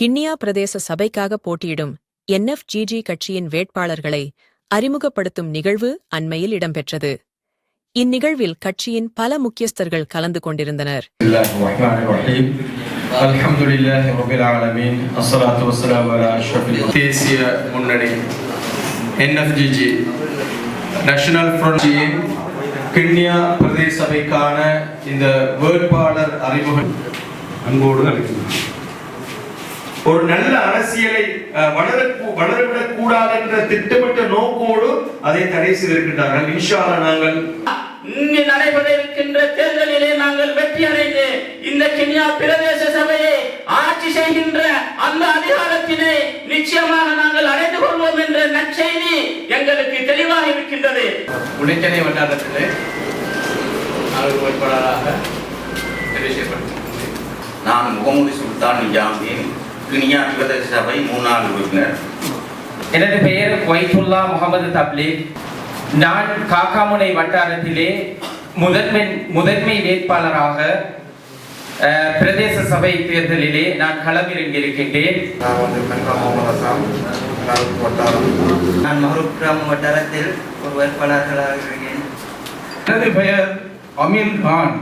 கிண்ணியா பிரதேச சபைக்காக போட்டியிடும் என்எஃப்ஜிஜி கட்சியின் வேட்பாளர்களை அறிமுகப்படுத்தும் நிகழ்வு அண்மையில் இடம்பெற்றது. இந்நிகழ்வில் கட்சியின் பல முக்கியஸ்தர்கள் கலந்து கொண்டிருந்தனர். நேஷனல் ஃப்ரண்ட் கிண்ணியா பிரதேச சபைக்கான இந்த வேட்பாளர் அறிமுகம் அன்போடு அளிக்கின்றனர் ஒரு நல்ல அரசியலை வளர வளரவிடக் கூடாது என்ற திட்டமிட்ட நோக்கோடு அதை தடை செய்திருக்கின்றார்கள். இன்ஷா அல்லாஹ் நாங்கள் இங்கு நடைபெற இருக்கின்ற தேர்தலிலே நாங்கள் வெற்றி அடைந்து இந்த கென்யா பிரதேச சபையை ஆட்சி செய்கின்ற அந்த அதிகாரத்தினை நிச்சயமாக நாங்கள் அடைந்து கொள்வோம் என்ற நற்செய்தி எங்களுக்கு தெளிவாக இருக்கின்றது. உடைச்சனை வட்டாரத்திலே நாங்கள் வேட்பாளராக தெரிவு செய்யப்பட்டிருக்கின்றேன் நான் முகமது சுல்தான் நிஜாமின் கினியா பிரதேச சபை முன்னாள் உறுப்பினர். எனது பெயர் வைத்துல்லா முகமது தப்லீக் நான் காக்காமுனை வட்டாரத்திலே முதன்மை முதன்மை வேட்பாளராக பிரதேச சபை தேர்தலிலே நான் களமிறங்கியிருக்கின்றேன். நான் வந்து கங்கா முகமது அசாம் நான் வட்டாரம். நான் மஹரூப் கிராம வட்டாரத்தில் ஒரு வேட்பாளர்களாக இருக்கிறேன். எனது பெயர் அமீர் கான்.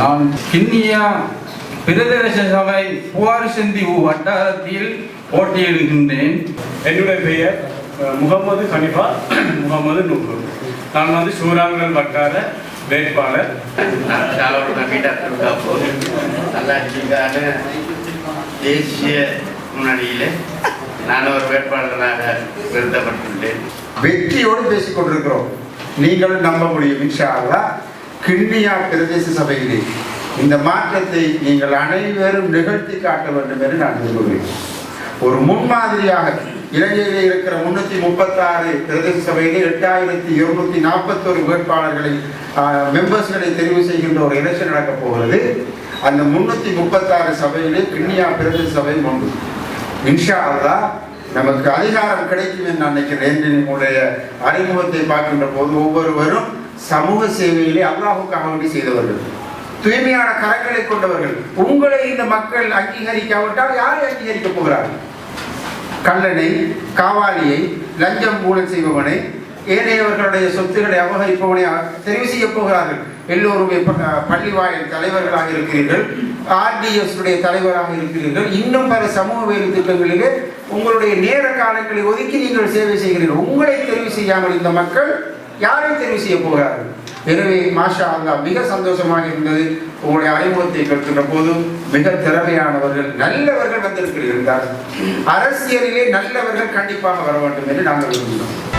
நான் கிண்ணியா பிரதேச சபை புகார் சந்தி வட்டாரத்தில் போட்டியிடுகின்றேன். என்னுடைய பெயர் முகமது ஹனிஃபா முகமது நூபர் நான் வந்து சூராங்கல் வட்டார வேட்பாளர். நல்லாட்சிக்கான தேசிய முன்னணியிலே நான் ஒரு வேட்பாளராக நிறுத்தப்பட்டுள்ளேன். வெற்றியோடு பேசிக் கொண்டிருக்கிறோம் நீங்களும் நம்ப முடியும் இன்ஷா அல்லாஹ். கிண்ணியா பிரதேச சபையிலே இந்த மாற்றத்தை நீங்கள் அனைவரும் நிகழ்த்தி காட்ட வேண்டும் என்று நான் விரும்புகிறேன். ஒரு முன்மாதிரியாக இலங்கையில் இருக்கிற முன்னூத்தி முப்பத்தாறு பிரதேச சபையில் எட்டாயிரத்தி இருநூத்தி நாற்பத்தொரு வேட்பாளர்களை மெம்பர்ஸ்களை தெரிவு செய்கின்ற ஒரு எலெக்ஷன் நடக்கப் போகிறது. அந்த முன்னூத்தி முப்பத்தாறு சபையிலே கிண்ணியா பிரதேச சபை ஒன்று இன்ஷா அல்லா நமக்கு அதிகாரம் கிடைக்கும் என்று நான் நினைக்கிறேன். என்னுடைய அறிமுகத்தை பார்க்கின்ற போது ஒவ்வொருவரும் சமூக சேவையிலே அல்லாஹுக்காக வேண்டி செய்தவர்கள். தூய்மையான கரங்களை கொண்டவர்கள். உங்களை இந்த மக்கள் அங்கீகரிக்காவிட்டால் யாரை அங்கீகரிக்க போகிறார்கள் கல்லனை காவாலியை லஞ்சம் ஊழல் செய்பவனை ஏனையவர்களுடைய சொத்துக்களை அபகரிப்பவனை தெரிவு செய்ய போகிறார்கள். எல்லோருமே ப- தலைவர்களாக இருக்கிறீர்கள். ஆர்டிஎஸ்டைய தலைவராக இருக்கிறீர்கள். இன்னும் பல சமூக வேலை திட்டங்களிலே உங்களுடைய நேர காலங்களை ஒதுக்கி நீங்கள் சேவை செய்கிறீர்கள். உங்களை தெரிவு செய்யாமல் இந்த மக்கள் யாரை தெரிவு செய்ய போகிறார்கள்? எனவே மாஷா அல்லா மிக சந்தோஷமாக இருந்தது. உங்களுடைய அறிமுகத்தை கேட்கின்ற போது மிக திறமையானவர்கள் நல்லவர்கள் வந்திருக்கிறார்கள். அரசியலிலே நல்லவர்கள் கண்டிப்பாக வர வேண்டும் என்று நாங்கள் விரும்புகிறோம்.